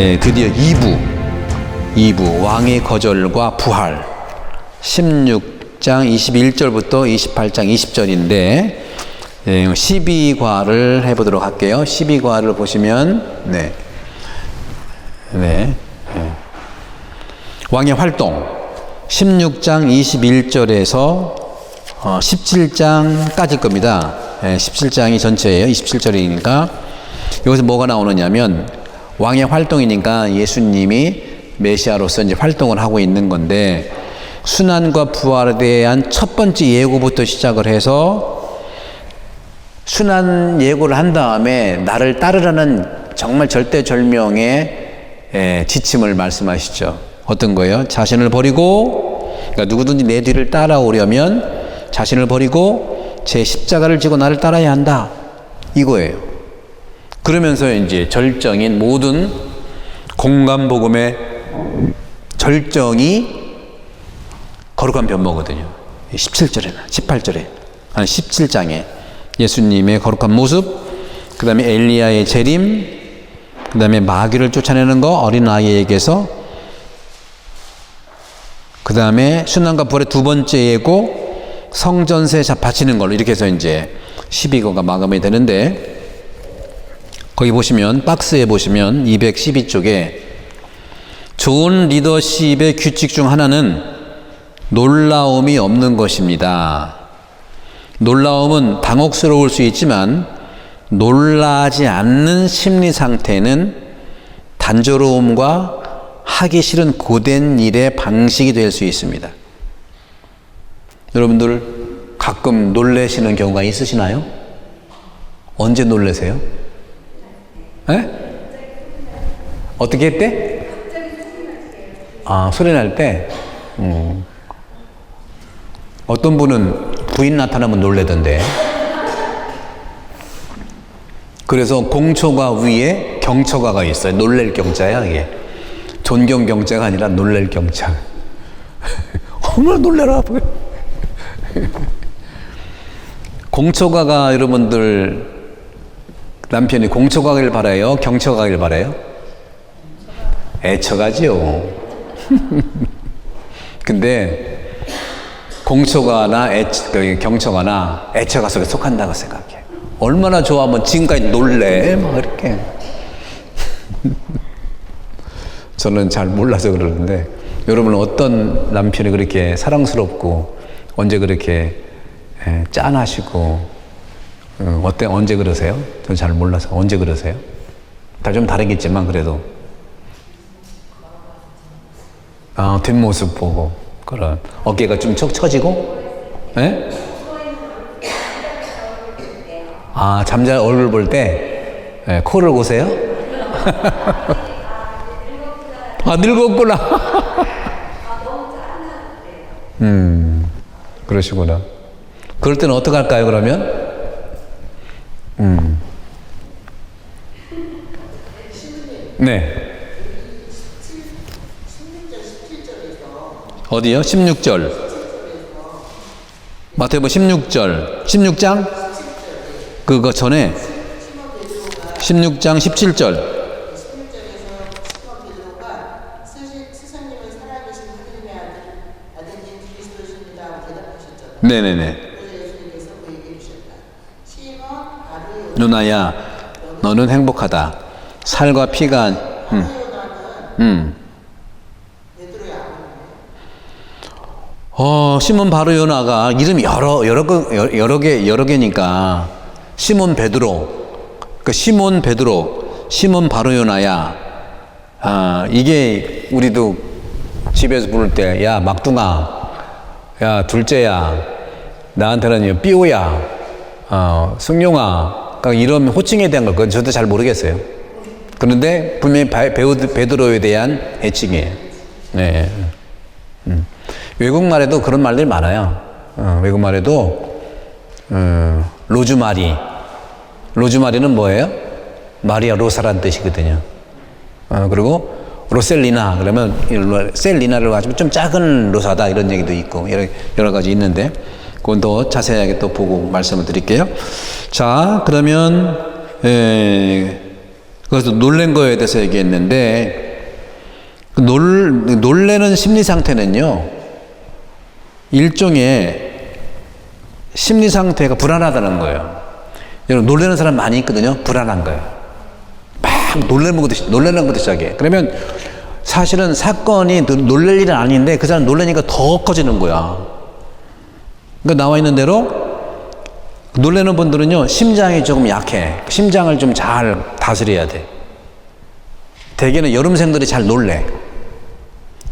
예, 드디어 2부, 2부 왕의 거절과 부활 16장 21절부터 28장 20절인데 예, 12과를 해보도록 할게요. 12과를 보시면 네, 네, 예. 왕의 활동 16장 21절에서 어, 17장까지 겁니다. 예, 17장이 전체예요. 27절이니까 여기서 뭐가 나오느냐면 왕의 활동이니까 예수님이 메시아로서 이제 활동을 하고 있는 건데 순환과 부활에 대한 첫 번째 예고부터 시작을 해서 순환 예고를 한 다음에 나를 따르라는 정말 절대절명의 예, 지침을 말씀하시죠. 어떤 거예요? 자신을 버리고 그러니까 누구든지 내 뒤를 따라오려면 자신을 버리고 제 십자가를 지고 나를 따라야 한다. 이거예요. 그러면서 이제 절정인 모든 공간 복음의 절정이 거룩한 변모거든요. 17절에나 18절에 아니 17장에 예수님의 거룩한 모습, 그 다음에 엘리야의 재림, 그 다음에 마귀를 쫓아내는 거 어린 아이에게서, 그 다음에 순환과 부활의 두 번째 예고 성전세 바치는 걸로 이렇게 해서 이제 12거가 마감이 되는데 거기 보시면 박스에 보시면 212쪽에 좋은 리더십의 규칙 중 하나는 놀라움이 없는 것입니다. 놀라움은 당혹스러울 수 있지만 놀라지 않는 심리 상태는 단조로움과 하기 싫은 고된 일의 방식이 될 수 있습니다. 여러분들 가끔 놀래시는 경우가 있으시나요? 언제 놀래세요? 에? 어떻게 했대? 아, 소리 날 때? 음. 어떤 분은 부인 나타나면 놀래던데. 그래서 공초가 위에 경초가가 있어요. 놀랄 경자야, 이게. 존경 경자가 아니라 놀랄 경자. 얼마나 놀래라. 공초가가 여러분들 남편이 공초가길 바라요? 경초가길 바라요? 애처가지요. 근데 그 경초가나 애처가 속에 속한다고 생각해. 얼마나 좋아하면 지금까지 놀래? 막 이렇게. 저는 잘 몰라서 그러는데 여러분은 어떤 남편이 그렇게 사랑스럽고 언제 그렇게 예, 짠하시고 어, 어때 언제 그러세요? 저는 잘 몰라서 언제 그러세요? 다 좀 다르겠지만 그래도 아, 뒷모습 보고 그런 어깨가 좀 척 처지고 예? 아 잠잘 얼굴 볼 때 예, 코를 보세요? 아 늙었구나 음 그러시구나 그럴 때는 어떻게 할까요 그러면? 음. 네. 어디요? 16절. 마태복음 16절. 16장? 그거 전에 16장 17절. 네네네. 누나야, 너는 행복하다. 살과 피가, 음, 음. 어, 시몬 바로 요나가 이름이 여러, 여러, 거- 여러, 개, 여러 개니까. 시몬 베드로. 그 시몬 베드로, 시몬 바로 요나야. 아, 이게 우리도 집에서 부를 때, 야, 막둥아. 야, 둘째야. 나한테는 삐오야. 어, 승용아. 그러니까 이런 호칭에 대한 걸, 그건 저도 잘 모르겠어요. 그런데 분명히 바- 베우, 베드로에 대한 애칭이에요. 네. 음. 외국말에도 그런 말들이 많아요. 어, 외국말에도, 어, 로즈마리. 로즈마리는 뭐예요? 마리아 로사란 뜻이거든요. 어, 그리고 로셀리나 그러면 셀리나를 가지고 좀 작은 로사다 이런 얘기도 있고 여러, 여러 가지 있는데 그건 더 자세하게 또 보고 말씀을 드릴게요. 자 그러면 에, 그래서 놀란 거에 대해서 얘기했는데 그 놀, 놀래는 심리 상태는요 일종의 심리 상태가 불안하다는 거예요. 여러분 놀라는 사람 많이 있거든요. 불안한 거예요. 막 놀라는 것도 시- 놀라는 것도 시작해. 그러면 사실은 사건이 놀- 놀랄 일은 아닌데 그 사람 놀라니까 더 커지는 거야. 그러니까 나와 있는 대로 놀라는 분들은요 심장이 조금 약해. 심장을 좀 잘 다스려야 돼. 대개는 여름생들이 잘 놀래.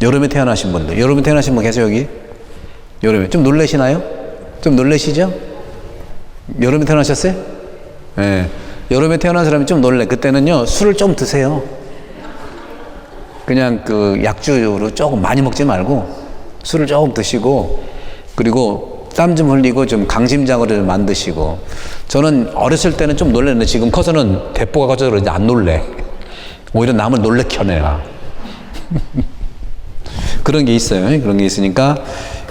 여름에 태어나신 분들, 여름에 태어나신 분 계세요 여기? 여름에 좀 놀래시나요? 좀 놀래시죠? 여름에 태어나셨어요? 예. 여름에 태어난 사람이 좀 놀래. 그때는요 술을 좀 드세요. 그냥 그 약주로 조금 많이 먹지 말고 술을 조금 드시고 그리고 땀 좀 흘리고 좀 강심장으로 좀 만드시고 저는 어렸을 때는 좀 놀랐는데 지금 커서는 대포가 커져서 그런지 안 놀래. 오히려 남을 놀래켜 내가. 그런 게 있어요. 그런 게 있으니까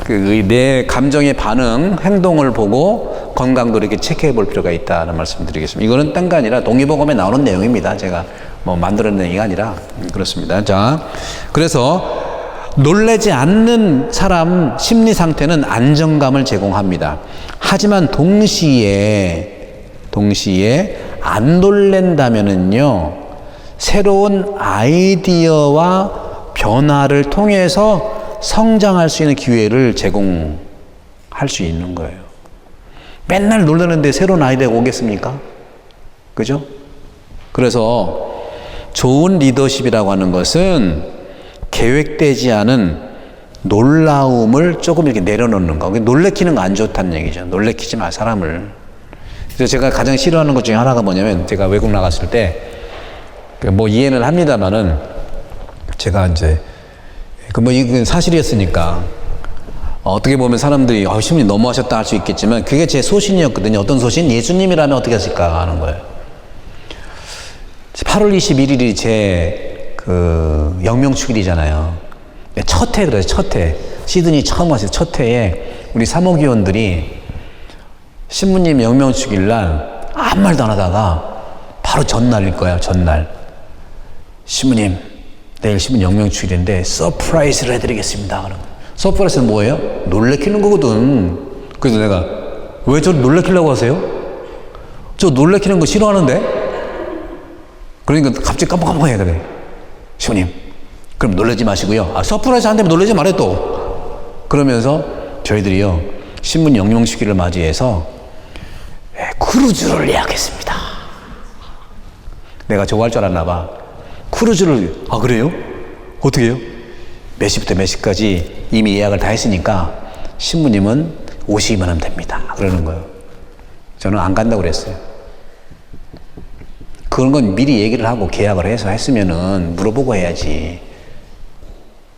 그 내 감정의 반응, 행동을 보고 건강도 이렇게 체크해 볼 필요가 있다는 말씀 드리겠습니다. 이거는 딴거 아니라 동의보감에 나오는 내용입니다. 제가 뭐 만들어낸 얘기가 아니라 음, 그렇습니다. 자, 그래서 놀래지 않는 사람 심리 상태는 안정감을 제공합니다. 하지만 동시에 동시에 안 놀랜다면은요 새로운 아이디어와 변화를 통해서 성장할 수 있는 기회를 제공할 수 있는 거예요. 맨날 놀라는데 새로운 아이디어가 오겠습니까? 그죠? 그래서 좋은 리더십이라고 하는 것은 계획되지 않은 놀라움을 조금 이렇게 내려놓는 거. 놀래키는 거 안 좋다는 얘기죠. 놀래키지 마, 사람을. 그래서 제가 가장 싫어하는 것 중에 하나가 뭐냐면 제가 외국 나갔을 때 뭐 이해는 합니다만은 제가 이제 그 뭐 이건 사실이었으니까 어떻게 보면 사람들이 어, 신부님 너무하셨다 할 수 있겠지만 그게 제 소신이었거든요. 어떤 소신? 예수님이라면 어떻게 하실까 하는 거예요. 8월 21일이 제 그 영명축일이잖아요. 첫 해 그래요. 첫 해. 시드니 처음 왔어요. 첫 해에 우리 사모기원들이 신부님 영명축일 날 아무 말도 안 하다가 바로 전날일 거야. 전날. 신부님 내일 신부 영명축일인데 서프라이즈를 해드리겠습니다. 그럼 서프라이즈는 뭐예요? 놀래키는 거거든. 그래서 내가 왜 저 놀래키려고 하세요? 저 놀래키는 거 싫어하는데? 그러니까 갑자기 깜빡깜빡해 그래. 신부님 그럼 놀라지 마시고요. 아 서프라이즈 한다면 놀라지 말아요 또. 그러면서 저희들이요 신문 영명식일을 맞이해서 예, 크루즈를 예약했습니다. 내가 좋아할 줄 알았나 봐. 크루즈를 아 그래요? 어떻게 해요? 몇 시부터 몇 시까지 이미 예약을 다 했으니까 신부님은 오시기만 하면 됩니다. 그러는 거예요. 저는 안 간다고 그랬어요. 그런 건 미리 얘기를 하고 계약을 해서 했으면은 물어보고 해야지.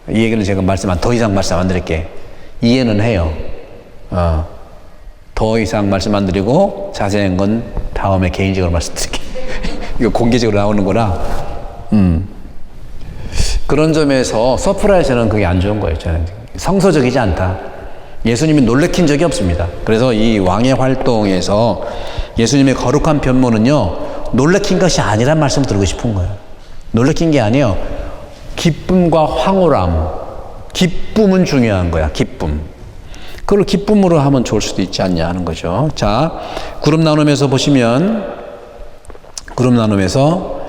이 얘기는 제가 말씀 안, 더 이상 말씀 안 드릴게. 이해는 해요. 어. 더 이상 말씀 안 드리고 자세한 건 다음에 개인적으로 말씀드릴게. 이거 공개적으로 나오는 거라. 음. 그런 점에서 서프라이즈는 그게 안 좋은 거예요. 저는 성서적이지 않다. 예수님이 놀래킨 적이 없습니다. 그래서 이 왕의 활동에서 예수님의 거룩한 변모는요, 놀래킨 것이 아니란 말씀을 드리고 싶은 거예요. 놀래킨 게 아니에요. 기쁨과 황홀함. 기쁨은 중요한 거야, 기쁨. 그걸 기쁨으로 하면 좋을 수도 있지 않냐 하는 거죠. 자, 그룹 나눔에서 보시면, 그룹 나눔에서,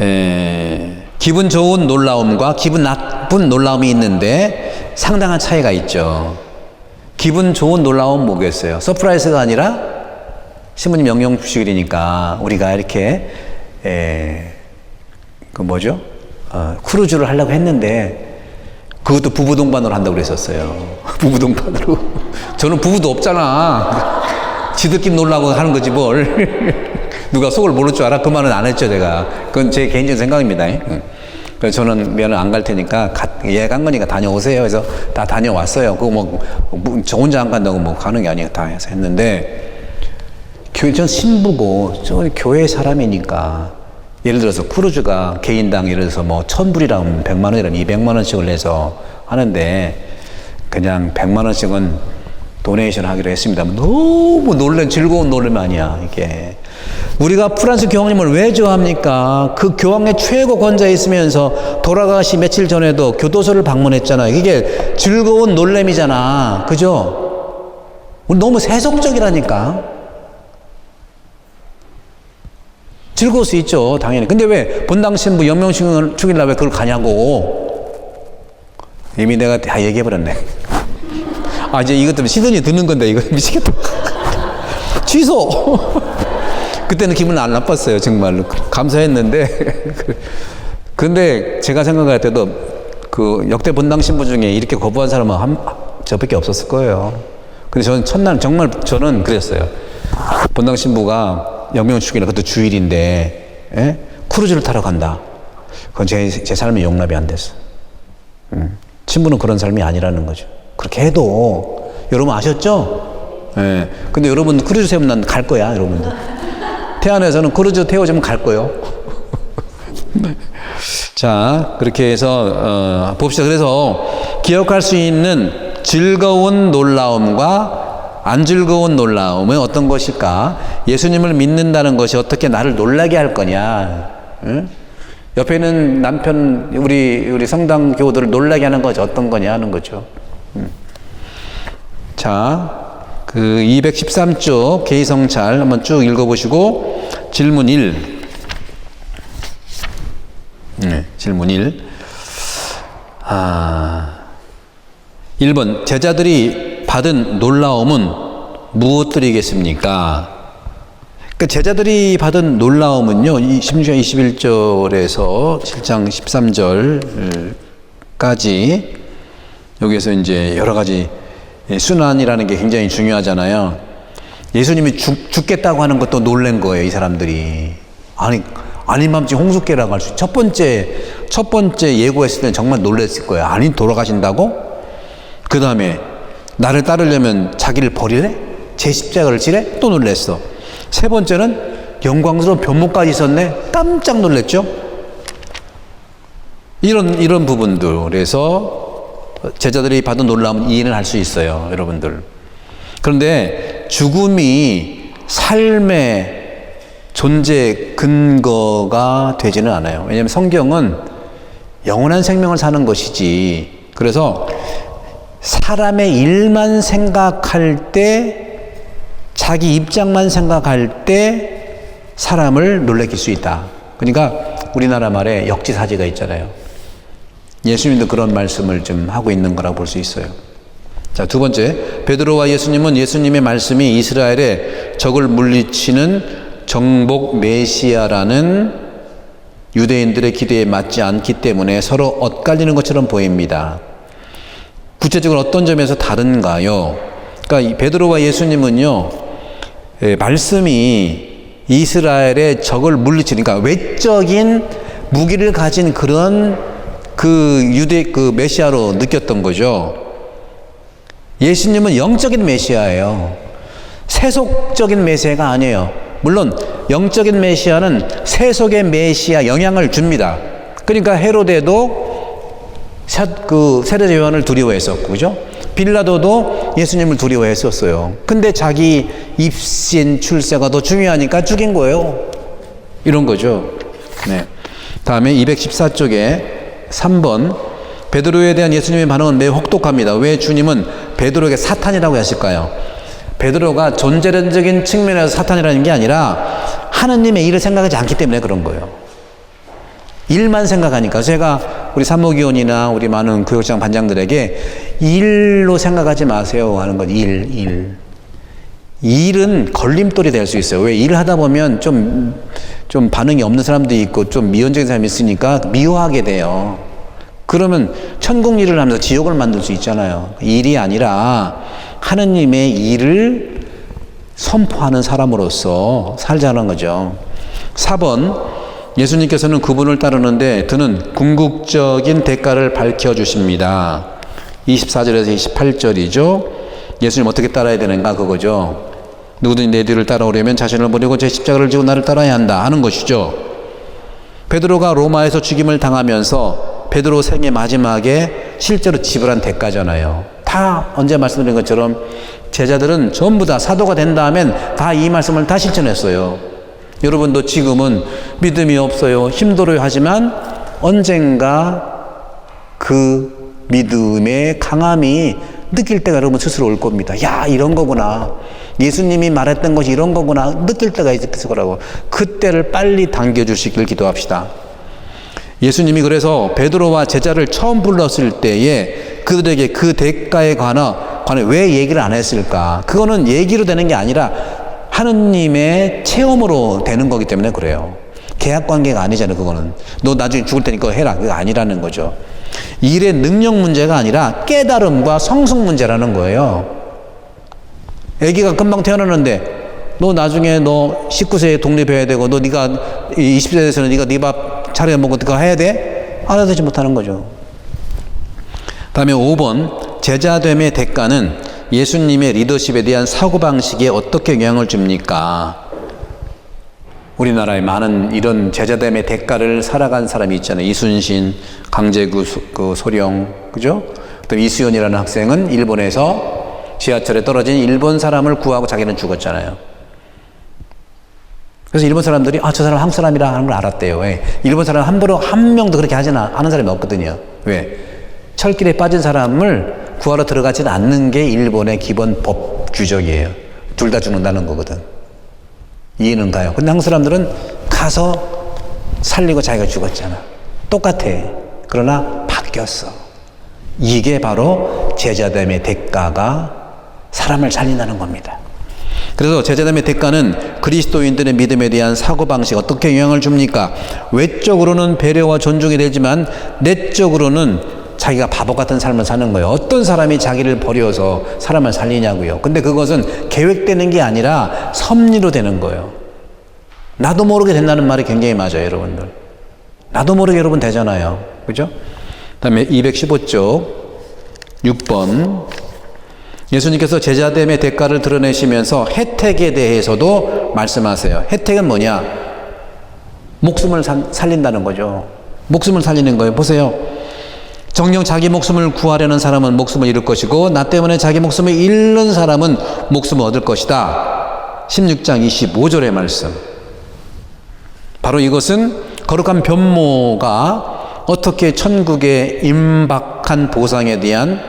에, 기분 좋은 놀라움과 기분 나쁜 놀라움이 있는데 상당한 차이가 있죠. 기분 좋은 놀라움은 뭐겠어요? 서프라이즈가 아니라 신부님 영영 주식이니까 우리가 이렇게 에, 그 뭐죠? 어, 크루즈를 하려고 했는데 그것도 부부 동반으로 한다고 그랬었어요. 부부 동반으로. 저는 부부도 없잖아. 지들끼리 놀라고 하는 거지 뭘. 누가 속을 모를 줄 알아? 그 말은 안 했죠 제가. 그건 제 개인적인 생각입니다. 응. 그래서 저는 면을 안 갈 테니까 가, 예약한 거니까 다녀오세요. 그래서 다 다녀왔어요. 그거 뭐, 뭐, 저 혼자 안 간다고 뭐 가는 게 아니에요. 다 해서 했는데 교회 전 신부고 저 교회 사람이니까 예를 들어서 크루즈가 개인당 예를 들어서 뭐 천불이라면 백만 원이라면 이백만 원씩을 내서 하는데 그냥 백만 원씩은 도네이션 하기로 했습니다. 너무 놀란 즐거운 놀람 아니야 이게. 우리가 프랑스 교황님을 왜 좋아합니까? 그 교황의 최고 권자에 있으면서 돌아가시 며칠 전에도 교도소를 방문했잖아요. 이게 즐거운 놀램이잖아. 그죠? 우리 너무 세속적이라니까. 즐거울 수 있죠, 당연히. 근데 왜 본당 신부 날왜 그걸 가냐고. 이미 내가 다 얘기해버렸네. 아, 이제 이것 때문에 시선이 드는 건데, 이거 미치겠다. 취소! 그때는 기분 안 나빴어요, 정말로. 감사했는데. 근데 제가 생각할 때도 그 역대 본당 신부 중에 이렇게 거부한 사람은 한, 저밖에 없었을 거예요. 근데 저는 첫날 정말 저는 그랬어요. 본당 신부가 영명축이라 그것도 주일인데, 예? 크루즈를 타러 간다. 그건 제, 제 삶에 용납이 안 됐어. 음. 신부는 그런 삶이 아니라는 거죠. 그렇게 해도 여러분 아셨죠? 예. 근데 여러분 크루즈 세우면 난 갈 거야, 여러분들. 태안에서는 크루즈 태워주면 갈 거요. 자, 그렇게 해서 어, 봅시다. 그래서 기억할 수 있는 즐거운 놀라움과 안 즐거운 놀라움은 어떤 것일까? 예수님을 믿는다는 것이 어떻게 나를 놀라게 할 거냐? 응? 옆에 있는 남편 우리 우리 성당 교우들을 놀라게 하는 것이 어떤 거냐 하는 거죠. 음. 자, 그 213쪽 개의성찰 한번 쭉 읽어보시고 질문 1. 네, 질문 1. 아, 1번 제자들이 받은 놀라움은 무엇들이겠습니까? 그 제자들이 받은 놀라움은요, 16장 21절에서 7장 13절까지 여기에서 이제 여러 가지 순환이라는 게 굉장히 중요하잖아요. 예수님이 죽, 죽겠다고 하는 것도 놀란 거예요, 이 사람들이. 아니, 아닌 맘지 홍수깨라고 할 수, 첫 번째, 첫 번째 예고했을 때는 정말 놀랬을 거예요. 아니, 돌아가신다고? 그 다음에, 나를 따르려면 자기를 버리래? 제 십자가를 지래? 또 놀랬어. 세 번째는 영광스러운 변모까지 있었네. 깜짝 놀랐죠. 이런 이런 부분들에서 제자들이 받은 놀라움은 이해는 할 수 있어요, 여러분들. 그런데 죽음이 삶의 존재 근거가 되지는 않아요. 왜냐하면 성경은 영원한 생명을 사는 것이지. 그래서 사람의 일만 생각할 때 자기 입장만 생각할 때 사람을 놀래킬 수 있다. 그러니까 우리나라 말에 역지사지가 있잖아요. 예수님도 그런 말씀을 좀 하고 있는 거라고 볼 수 있어요. 자, 두 번째. 베드로와 예수님은 예수님의 말씀이 이스라엘의 적을 물리치는 정복 메시아라는 유대인들의 기대에 맞지 않기 때문에 서로 엇갈리는 것처럼 보입니다. 구체적으로 어떤 점에서 다른가요? 그러니까 베드로와 예수님은요, 예, 말씀이 이스라엘의 적을 물리치는, 그러니까 외적인 무기를 가진 그런 그 유대 그 메시아로 느꼈던 거죠. 예수님은 영적인 메시아예요. 세속적인 메시아가 아니에요. 물론 영적인 메시아는 세속의 메시아 영향을 줍니다. 그러니까 헤로데도 그 세례 요한을 두려워했었고, 그죠? 빌라도도 예수님을 두려워했었어요. 근데 자기 입신 출세가 더 중요하니까 죽인 거예요. 이런 거죠. 네. 다음에 214쪽에 3번 베드로에 대한 예수님의 반응은 매우 혹독합니다. 왜 주님은 베드로에게 사탄이라고 하실까요? 베드로가 존재론적인 측면에서 사탄이라는 게 아니라 하느님의 일을 생각하지 않기 때문에 그런 거예요. 일만 생각하니까 제가 우리 사무기원이나 우리 많은 교육장 반장들에게 일로 생각하지 마세요 하는 건 일, 일. 일은 걸림돌이 될 수 있어요. 왜 일을 하다 보면 좀, 좀 반응이 없는 사람도 있고 좀 미온적인 사람이 있으니까 미워하게 돼요. 그러면 천국 일을 하면서 지옥을 만들 수 있잖아요. 일이 아니라 하느님의 일을 선포하는 사람으로서 살자는 거죠. 4번 예수님께서는 그분을 따르는데 드는 궁극적인 대가를 밝혀 주십니다. 24절에서 28절이죠. 예수님 어떻게 따라야 되는가 그거죠. 누구든지 내 뒤를 따라오려면 자신을 버리고 제 십자가를 지고 나를 따라야 한다 하는 것이죠. 베드로가 로마에서 죽임을 당하면서 베드로 생의 마지막에 실제로 지불한 대가잖아요. 다 언제 말씀드린 것처럼 제자들은 전부 다 사도가 된 다음엔 다 이 말씀을 다 실천했어요. 여러분도 지금은 믿음이 없어요. 힘들어요. 하지만 언젠가 그 믿음의 강함이 느낄 때가 여러분 스스로 올 겁니다. 야, 이런 거구나. 예수님이 말했던 것이 이런 거구나. 느낄 때가 있을 거라고. 그때를 빨리 당겨주시길 기도합시다. 예수님이 그래서 베드로와 제자를 처음 불렀을 때에 그들에게 그 대가에 관해, 관해 왜 얘기를 안 했을까? 그거는 얘기로 되는 게 아니라 하느님의 체험으로 되는 거기 때문에 그래요. 계약 관계가 아니잖아요, 그거는. 너 나중에 죽을 테니까 해라. 그거 아니라는 거죠. 일의 능력 문제가 아니라 깨달음과 성숙 문제라는 거예요. 아기가 금방 태어나는데 너 나중에 너 19세에 독립해야 되고 너 네가 20세 돼서는 네가 네 밥 차려 먹고 그거 해야 돼? 알아듣지 못하는 거죠. 다음에 5번 제자됨의 대가는 예수님의 리더십에 대한 사고방식에 어떻게 영향을 줍니까? 우리나라에 많은 이런 제자됨의 대가를 살아간 사람이 있잖아요. 이순신, 강제구 소- 그 소령, 그죠? 또 이수연이라는 학생은 일본에서 지하철에 떨어진 일본 사람을 구하고 자기는 죽었잖아요. 그래서 일본 사람들이 아 저 사람 한국 사람이라 하는 걸 알았대요. 왜? 일본 사람 함부로 한 명도 그렇게 하지 않은 사람이 없거든요. 왜? 철길에 빠진 사람을 구하러 들어가지는 않는 게 일본의 기본 법 규정이에요. 둘 다 죽는다는 거거든. 이해는 가요. 근데 한국 사람들은 가서 살리고 자기가 죽었잖아. 똑같아. 그러나 바뀌었어. 이게 바로 제자됨의 대가가 사람을 살린다는 겁니다. 그래서 제자됨의 대가는 그리스도인들의 믿음에 대한 사고방식 어떻게 영향을 줍니까? 외적으로는 배려와 존중이 되지만 내적으로는 자기가 바보 같은 삶을 사는 거예요. 어떤 사람이 자기를 버려서 사람을 살리냐고요. 근데 그것은 계획되는 게 아니라 섭리로 되는 거예요. 나도 모르게 된다는 말이 굉장히 맞아요, 여러분들. 나도 모르게 여러분 되잖아요. 그죠? 다음에 215쪽 6번 예수님께서 제자됨의 대가를 드러내시면서 혜택에 대해서도 말씀하세요. 혜택은 뭐냐? 목숨을 살, 살린다는 거죠. 목숨을 살리는 거예요. 보세요. 정녕 자기 목숨을 구하려는 사람은 목숨을 잃을 것이고 나 때문에 자기 목숨을 잃는 사람은 목숨을 얻을 것이다. 16장 25절의 말씀. 바로 이것은 거룩한 변모가 어떻게 천국의 임박한 보상에 대한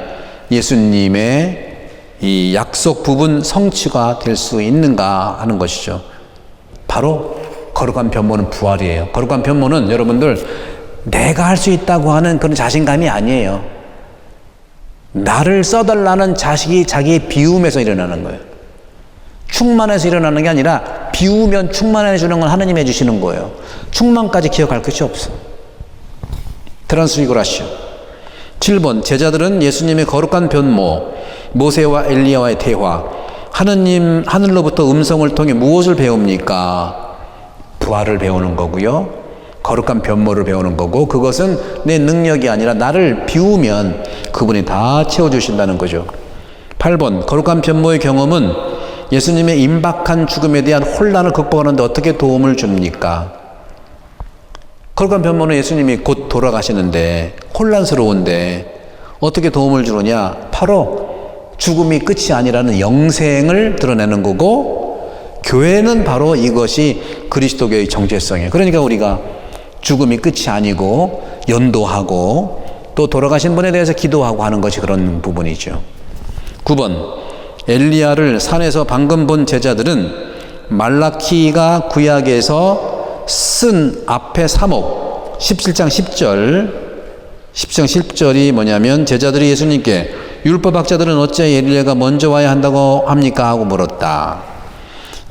예수님의 이 약속 부분 성취가 될 수 있는가 하는 것이죠. 바로 거룩한 변모는 부활이에요. 거룩한 변모는 여러분들 내가 할 수 있다고 하는 그런 자신감이 아니에요. 나를 써달라는 자식이 자기의 비움에서 일어나는 거예요. 충만해서 일어나는 게 아니라 비우면 충만해 주는 건 하나님 해주시는 거예요. 충만까지 기억할 것이 없어. 트란스이그라시오. 7번 제자들은 예수님의 거룩한 변모, 모세와 엘리야와의 대화, 하느님 하늘로부터 음성을 통해 무엇을 배웁니까? 부활을 배우는 거고요. 거룩한 변모를 배우는 거고 그것은 내 능력이 아니라 나를 비우면 그분이 다 채워 주신다는 거죠. 8번 거룩한 변모의 경험은 예수님의 임박한 죽음에 대한 혼란을 극복하는데 어떻게 도움을 줍니까? 거룩한 변모는 예수님이 곧 돌아가시는데 혼란스러운데 어떻게 도움을 주느냐? 바로 죽음이 끝이 아니라는 영생을 드러내는 거고 교회는 바로 이것이 그리스도교의 정체성이에요. 그러니까 우리가 죽음이 끝이 아니고 연도하고 또 돌아가신 분에 대해서 기도하고 하는 것이 그런 부분이죠. 9번 엘리야를 산에서 방금 본 제자들은 말라키가 구약에서 쓴 앞에 3억 17장 10절 10장 10절이 뭐냐면 제자들이 예수님께 율법학자들은 어째 엘리야가 먼저 와야 한다고 합니까 하고 물었다.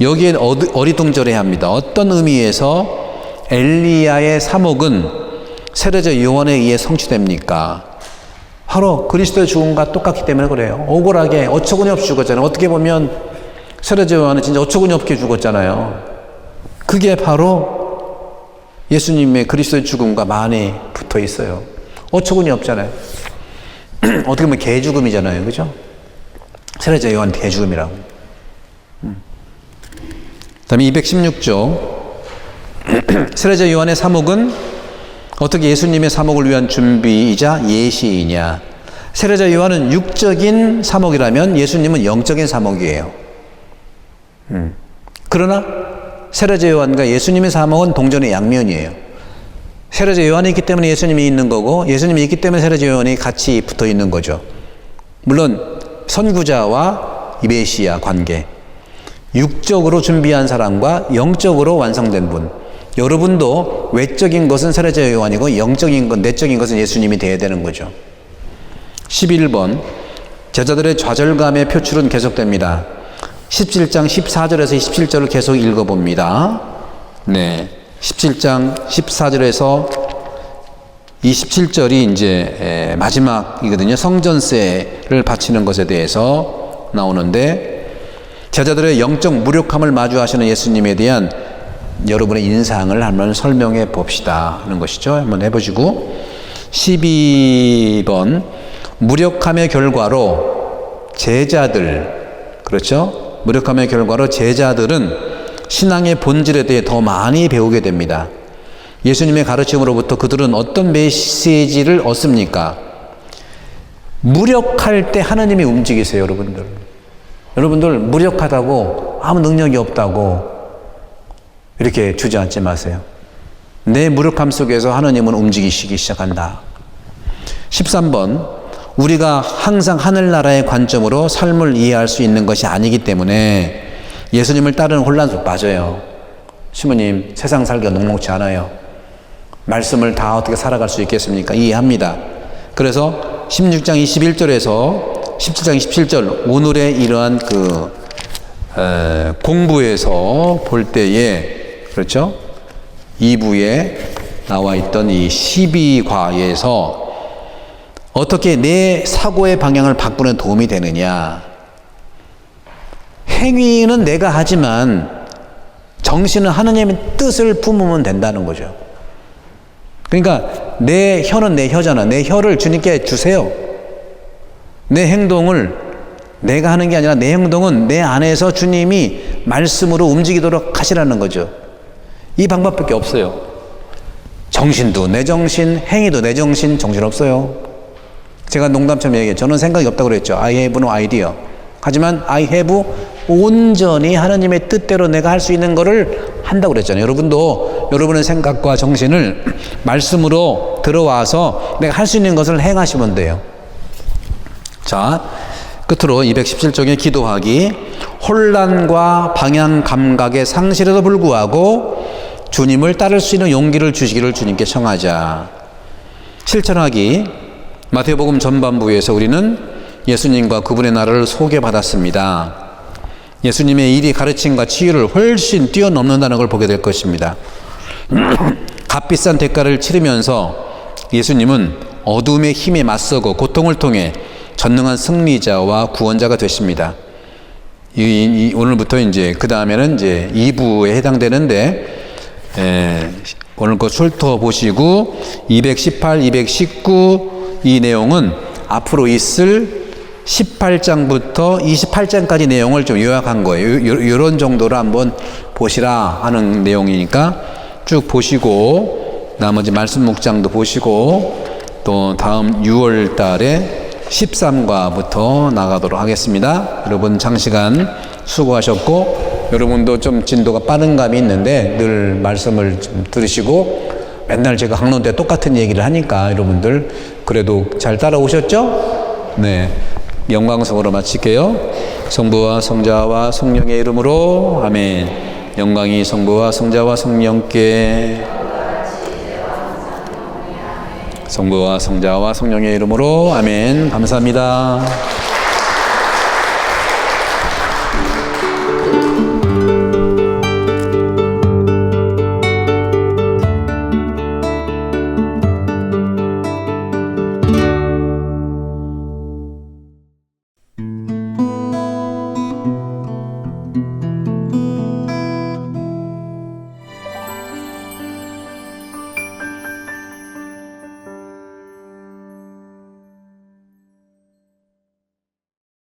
여기에 어리둥절해 합니다. 어떤 의미에서 엘리야의 사목은 세례자 요한에 의해 성취됩니까? 바로 그리스도의 죽음과 똑같기 때문에 그래요. 억울하게 어처구니 없이 죽었잖아요. 어떻게 보면 세례자 요한은 진짜 어처구니 없게 죽었잖아요. 그게 바로 예수님의 그리스도의 죽음과 많이 붙어 있어요. 어처구니 없잖아요. 어떻게 보면 개죽음이잖아요. 그죠? 세례자 요한 개죽음이라고. 음. 다음에 216조. 세례자 요한의 사목은 어떻게 예수님의 사목을 위한 준비이자 예시이냐. 세례자 요한은 육적인 사목이라면 예수님은 영적인 사목이에요. 음. 그러나 세례자 요한과 예수님의 사목은 동전의 양면이에요. 세례자 요한이 있기 때문에 예수님이 있는 거고 예수님이 있기 때문에 세례자 요한이 같이 붙어 있는 거죠. 물론 선구자와 이 메시아 관계, 육적으로 준비한 사람과 영적으로 완성된 분. 여러분도 외적인 것은 세례자 요한이고 영적인 것, 내적인 것은 예수님이 돼야 되는 거죠. 11번 제자들의 좌절감의 표출은 계속됩니다. 17장 14절에서 27절을 계속 읽어봅니다. 네. 17장 14절에서 27절이 이제 마지막이거든요. 성전세를 바치는 것에 대해서 나오는데 제자들의 영적 무력함을 마주하시는 예수님에 대한 여러분의 인상을 한번 설명해 봅시다 하는 것이죠. 한번 해보시고 12번 무력함의 결과로 제자들 그렇죠? 무력함의 결과로 제자들은 신앙의 본질에 대해 더 많이 배우게 됩니다. 예수님의 가르침으로부터 그들은 어떤 메시지를 얻습니까? 무력할 때 하나님이 움직이세요, 여러분들. 여러분들 무력하다고 아무 능력이 없다고 이렇게 주저앉지 마세요. 내 무력함 속에서 하나님은 움직이시기 시작한다. 13번 우리가 항상 하늘나라의 관점으로 삶을 이해할 수 있는 것이 아니기 때문에 예수님을 따르는 혼란 속 빠져요. 시모님, 세상 살기가 녹록지 않아요. 말씀을 다 어떻게 살아갈 수 있겠습니까? 이해합니다. 그래서 16장 21절에서 17장 27절 오늘의 이러한 그 에, 공부에서 볼 때에 그렇죠? 2부에 나와 있던 이 12과에서 어떻게 내 사고의 방향을 바꾸는 도움이 되느냐? 행위는 내가 하지만 정신은 하나님의 뜻을 품으면 된다는 거죠. 그러니까 내 혀는 내 혀잖아. 내 혀를 주님께 주세요. 내 행동을 내가 하는 게 아니라 내 행동은 내 안에서 주님이 말씀으로 움직이도록 하시라는 거죠. 이 방법밖에 없어요. 정신도 내 정신, 행위도 내 정신, 정신 없어요. 제가 농담처럼 얘기해요. 저는 생각이 없다고 그랬죠. I have no idea. 하지만 I have 온전히 하나님의 뜻대로 내가 할 수 있는 것을 한다고 그랬잖아요. 여러분도 여러분의 생각과 정신을 말씀으로 들어와서 내가 할 수 있는 것을 행하시면 돼요. 자, 끝으로 217쪽에 기도하기. 혼란과 방향 감각의 상실에도 불구하고 주님을 따를 수 있는 용기를 주시기를 주님께 청하자. 실천하기. 마태복음 전반부에서 우리는 예수님과 그분의 나라를 소개받았습니다. 예수님의 일이 가르침과 치유를 훨씬 뛰어넘는다는 걸 보게 될 것입니다. 값비싼 대가를 치르면서 예수님은 어둠의 힘에 맞서고 고통을 통해 전능한 승리자와 구원자가 되십니다. 이, 이, 오늘부터 이제 그 다음에는 이제 2부에 해당되는데 에, 오늘 거 출토 보시고 218, 219 이 내용은 앞으로 있을 18장부터 28장까지 내용을 좀 요약한 거예요. 이런 정도로 한번 보시라 하는 내용이니까 쭉 보시고 나머지 말씀 묵장도 보시고 또 다음 6월 달에 13과부터 나가도록 하겠습니다. 여러분 장시간 수고하셨고 여러분도 좀 진도가 빠른 감이 있는데 늘 말씀을 좀 들으시고 맨날 제가 강론 때 똑같은 얘기를 하니까 여러분들 그래도 잘 따라오셨죠? 네. 영광성으로 마칠게요. 성부와 성자와 성령의 이름으로 아멘. 영광이 성부와 성자와 성령께 성부와 성자와 성령의 이름으로 아멘. 감사합니다.